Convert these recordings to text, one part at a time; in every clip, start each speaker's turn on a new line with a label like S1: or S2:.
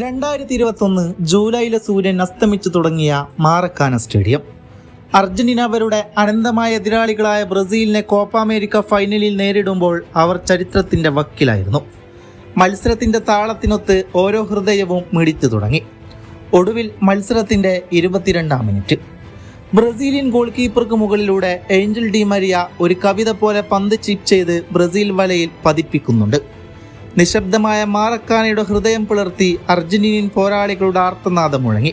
S1: രണ്ടായിരത്തി ഇരുപത്തൊന്ന് ജൂലൈയിലെ സൂര്യൻ അസ്തമിച്ചു തുടങ്ങിയ മാറക്കാന സ്റ്റേഡിയം. അർജന്റീന അവരുടെ അനന്തമായ എതിരാളികളായ ബ്രസീലിനെ കോപ്പ അമേരിക്ക ഫൈനലിൽ നേരിടുമ്പോൾ അവർ ചരിത്രത്തിന്റെ വക്കിലായിരുന്നു. മത്സരത്തിന്റെ താളത്തിനൊത്ത് ഓരോ ഹൃദയവും മിടിച്ചു തുടങ്ങി. ഒടുവിൽ മത്സരത്തിന്റെ ഇരുപത്തിരണ്ടാം മിനിറ്റ്. ബ്രസീലിയൻ ഗോൾ കീപ്പർക്ക് മുകളിലൂടെ ഏഞ്ചൽ ഡി മരിയ ഒരു കവിത പോലെ പന്ത് ചിപ്പ് ചെയ്ത് ബ്രസീൽ വലയിൽ പതിപ്പിക്കുന്നുണ്ട്. നിശബ്ദമായ മാറക്കാനയുടെ ഹൃദയം പിളർത്തി അർജന്റീനിയൻ പോരാളികളുടെ ആർത്തനാദം മുഴങ്ങി.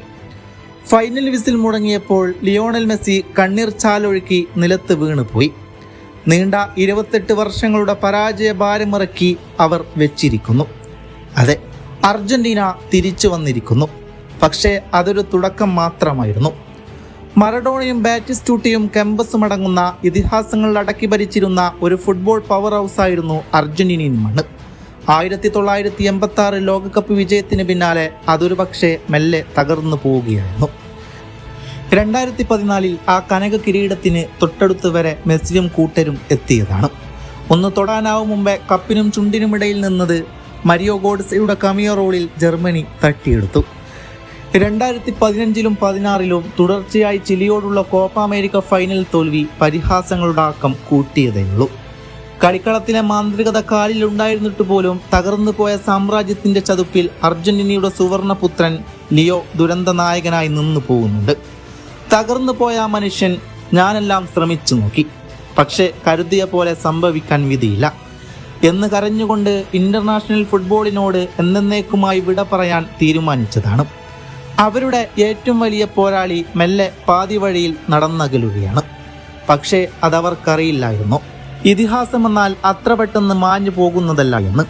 S1: ഫൈനൽ വിസിൽ മുടങ്ങിയപ്പോൾ ലിയോണൽ മെസ്സി കണ്ണീർ ചാലൊഴുക്കി നിലത്ത് വീണുപോയി. നീണ്ട ഇരുപത്തെട്ട് വർഷങ്ങളുടെ പരാജയ ഭാരമിറക്കി അവർ വെച്ചിരിക്കുന്നു. അതെ അർജന്റീന തിരിച്ചു വന്നിരിക്കുന്നു. പക്ഷേ അതൊരു തുടക്കം മാത്രമായിരുന്നു. മറഡോണയും ബാറ്റിസ്റ്റൂട്ടിയും കെമ്പസും അടങ്ങുന്ന ഇതിഹാസങ്ങളിൽ അടക്കി ഭരിച്ചിരുന്ന ഒരു ഫുട്ബോൾ പവർ ഹൗസ് ആയിരുന്നു അർജന്റീനിയൻ മണ്ണ്. ആയിരത്തി തൊള്ളായിരത്തി എൺപത്തി ആറ് ലോകകപ്പ് വിജയത്തിന് പിന്നാലെ അതൊരു പക്ഷേ മെല്ലെ തകർന്നു പോവുകയായിരുന്നു. രണ്ടായിരത്തി പതിനാലിൽ ആ കനക കിരീടത്തിന് തൊട്ടടുത്ത് വരെ മെസ്സിയും കൂട്ടരും എത്തിയതാണ്. ഒന്ന് തൊടാനാവും മുമ്പേ കപ്പിനും ചുണ്ടിനുമിടയിൽ നിന്നത് മരിയോ ഗോഡ്സയുടെ കമിയോ റോളിൽ ജർമ്മനി തട്ടിയെടുത്തു. രണ്ടായിരത്തി പതിനഞ്ചിലും പതിനാറിലും തുടർച്ചയായി ചിലിയോടുള്ള കോപ്പ അമേരിക്ക ഫൈനൽ തോൽവി പരിഹാസങ്ങളുടെ ആക്കം കൂട്ടിയതേയുള്ളൂ. കളിക്കളത്തിലെ മാന്ത്രികത കാലിലുണ്ടായിരുന്നിട്ട് പോലും തകർന്നു പോയ സാമ്രാജ്യത്തിന്റെ ചതുപ്പിൽ അർജന്റീനയുടെ സുവർണപുത്രൻ ലിയോ ദുരന്ത നായകനായി നിന്നു പോകുന്നുണ്ട്. തകർന്നു പോയ ആ മനുഷ്യൻ ഞാനെല്ലാം ശ്രമിച്ചു നോക്കി. പക്ഷേ കരുതിയ പോലെ സംഭവിക്കാൻ വിധിയില്ല. എന്ന് കരഞ്ഞുകൊണ്ട് ഇന്റർനാഷണൽ ഫുട്ബോളിനോട് എന്നേക്കുമായി വിട പറയാൻ തീരുമാനിച്ചതാണ്. അവരുടെ ഏറ്റവും വലിയ പോരാളി മെല്ലെ പാതി വഴിയിൽ നടന്നകലുകയാണ്. പക്ഷേ അതവർക്കറിയില്ലായിരുന്നു. ഇതിഹാസമെന്നാൽ അത്ര പെട്ടെന്ന് മാഞ്ഞു പോകുന്നതല്ല എന്ന്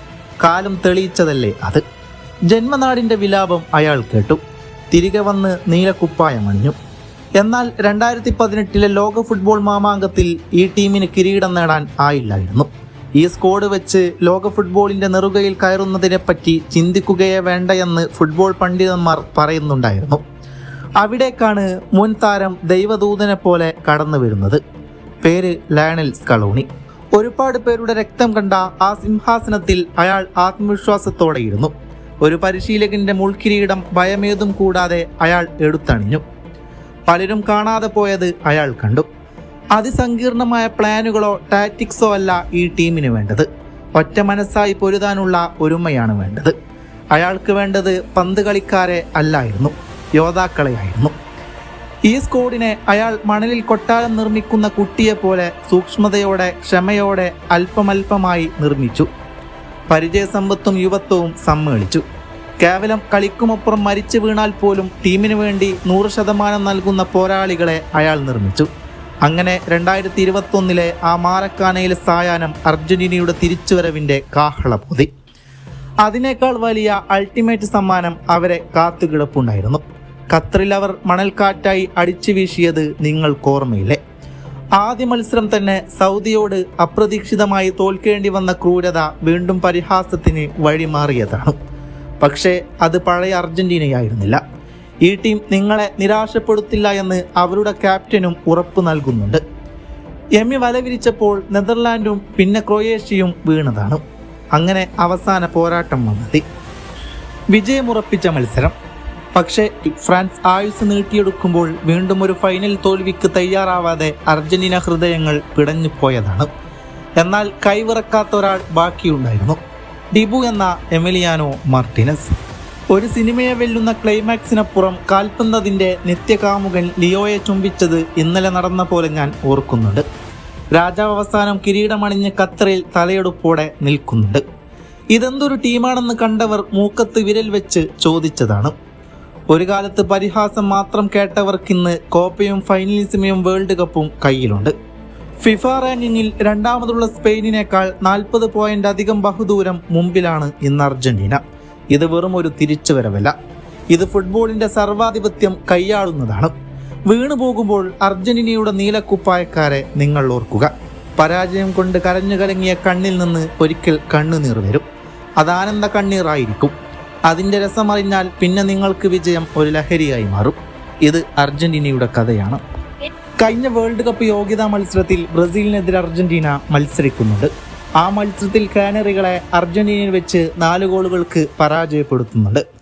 S1: കാലം തെളിയിച്ചതല്ലേ അത്. ജന്മനാടിന്റെ വിലാപം അയാൾ കേട്ടു. തിരികെ വന്ന് നീലക്കുപ്പായമണിഞ്ഞു എന്നാൽ രണ്ടായിരത്തി പതിനെട്ടിലെ ലോക ഫുട്ബോൾ മാമാങ്കത്തിൽ ഈ ടീമിന് കിരീടം നേടാൻ ആയില്ലായിരുന്നു. ഈ സ്കോഡ് വെച്ച് ലോക ഫുട്ബോളിന്റെ നെറുകയിൽ കയറുന്നതിനെപ്പറ്റി ചിന്തിക്കുകയേ വേണ്ടയെന്ന് ഫുട്ബോൾ പണ്ഡിതന്മാർ പറയുന്നുണ്ടായിരുന്നു. അവിടേക്കാണ് മുൻ താരം ദൈവദൂതനെ പോലെ കടന്നു വരുന്നത് പേര് ലയണൽ സ്കളോണി ഒരുപാട് പേരുടെ രക്തം കണ്ട ആ സിംഹാസനത്തിൽ അയാൾ ആത്മവിശ്വാസത്തോടെയിരുന്നു. ഒരു പരിശീലകന്റെ മുൾക്കിരീടം ഭയമേതും കൂടാതെ അയാൾ എടുത്തണിഞ്ഞു. പലരും കാണാതെ പോയത് അയാൾ കണ്ടു. അതിസങ്കീർണമായ പ്ലാനുകളോ ടാറ്റിക്സോ അല്ല ഈ ടീമിന് വേണ്ടത്. ഒറ്റ മനസ്സായി പൊരുതാനുള്ള ഒരുമയാണ് വേണ്ടത്. അയാൾക്ക് വേണ്ടത് പന്ത് കളിക്കാരെ അല്ലായിരുന്നു യോദ്ധാക്കളെയായിരുന്നു. ഈ സ്കോഡിനെ അയാൾ മണലിൽ കൊട്ടാരം നിർമ്മിക്കുന്ന കുട്ടിയെ പോലെ സൂക്ഷ്മതയോടെ ക്ഷമയോടെ അല്പമല്പമായി നിർമ്മിച്ചു. പരിചയസമ്പത്തും യുവത്വവും സമ്മേളിച്ചു. കേവലം കളിക്കുമപ്പുറം മരിച്ചു വീണാൽ പോലും ടീമിനു വേണ്ടി നൂറ് ശതമാനം നൽകുന്ന പോരാളികളെ അയാൾ നിർമ്മിച്ചു. അങ്ങനെ രണ്ടായിരത്തി ഇരുപത്തൊന്നിലെ ആ മാരക്കാനയിലെ സായാഹ്നം അർജന്റീനയുടെ തിരിച്ചുവരവിന്റെ കാഹളപൂതി. അതിനേക്കാൾ വലിയ അൾട്ടിമേറ്റ് സമ്മാനം അവരെ കാത്തുകിടപ്പുണ്ടായിരുന്നു. ഖത്തറിൽ അവർ മണൽക്കാറ്റായി അടിച്ചു വീശിയത് നിങ്ങൾക്കോർമ്മയില്ലേ? ആദ്യ മത്സരം തന്നെ സൗദിയോട് അപ്രതീക്ഷിതമായി തോൽക്കേണ്ടി വന്ന ക്രൂരത വീണ്ടും പരിഹാസത്തിന് വഴിമാറിയതാണ്. പക്ഷേ അത് പഴയ അർജന്റീനയായിരുന്നില്ല. ഈ ടീം നിങ്ങളെ നിരാശപ്പെടുത്തില്ല എന്ന് അവരുടെ ക്യാപ്റ്റനും ഉറപ്പ് നൽകുന്നുണ്ട്. എമ്മി വലവിരിച്ചപ്പോൾ നെതർലാൻഡും പിന്നെ ക്രൊയേഷ്യയും വീണതാണ്. അങ്ങനെ അവസാന പോരാട്ടം വന്നെത്തി വിജയമുറപ്പിച്ച മത്സരം. പക്ഷേ ഫ്രാൻസ് ആയുസ് നീട്ടിയെടുക്കുമ്പോൾ വീണ്ടും ഒരു ഫൈനൽ തോൽവിക്ക് തയ്യാറാവാതെ അർജന്റീന ഹൃദയങ്ങൾ പിടഞ്ഞു പോയതാണ് എന്നാൽ കൈവിറക്കാത്ത ഒരാൾ ബാക്കിയുണ്ടായിരുന്നു. ഡിബു എന്ന എമിലിയാനോ മാർട്ടിനസ്. ഒരു സിനിമയെ വെല്ലുന്ന ക്ലൈമാക്സിനപ്പുറം കാൽപ്പന്തതിന്റെ നിത്യകാമുകൻ ലിയോയെ ചുംബിച്ചത് ഇന്നലെ നടന്ന പോലെ ഞാൻ ഓർക്കുന്നുണ്ട്. രാജാവ് അവസാനം കിരീടമണിഞ്ഞ് ഖത്തറിൽ തലയെടുപ്പോടെ നിൽക്കുന്നുണ്ട്. ഇതെന്തൊരു ടീമാണെന്ന് കണ്ടവർ മൂക്കത്ത് വിരൽ വെച്ച് ചോദിച്ചതാണ്. ഒരു കാലത്ത് പരിഹാസം മാത്രം കേട്ടവർക്കിന്ന് കോപ്പയും ഫൈനലിസമയും വേൾഡ് കപ്പും കയ്യിലുണ്ട്. ഫിഫ റാങ്കിങ്ങിൽ രണ്ടാമതുള്ള സ്പെയിനിനേക്കാൾ നാൽപ്പത് പോയിന്റ് അധികം ബഹുദൂരം മുമ്പിലാണ് ഇന്ന് അർജന്റീന. ഇത് വെറും ഒരു തിരിച്ചുവരവല്ല. ഇത് ഫുട്ബോളിന്റെ സർവാധിപത്യം കൈയാളുന്നതാണ്. വീണു പോകുമ്പോൾ അർജന്റീനയുടെ നീലക്കുപ്പായക്കാരെ നിങ്ങൾ ഓർക്കുക. പരാജയം കൊണ്ട് കരഞ്ഞു കലങ്ങിയ കണ്ണിൽ നിന്ന് ഒരിക്കൽ കണ്ണുനീർ വരും. അത് ആനന്ദ കണ്ണീറായിരിക്കും. അതിന്റെ രസമറിഞ്ഞാൽ പിന്നെ നിങ്ങൾക്ക് വിജയം ഒരു ലഹരിയായി മാറും. ഇത് അർജന്റീനയുടെ കഥയാണ്. കഴിഞ്ഞ വേൾഡ് കപ്പ് യോഗ്യതാ മത്സരത്തിൽ ബ്രസീലിനെതിരെ അർജന്റീന മത്സരിക്കുന്നുണ്ട്. ആ മത്സരത്തിൽ കാനറികളെ അർജന്റീനയിൽ വെച്ച് നാല് ഗോളുകൾക്ക് പരാജയപ്പെടുത്തുന്നുണ്ട്.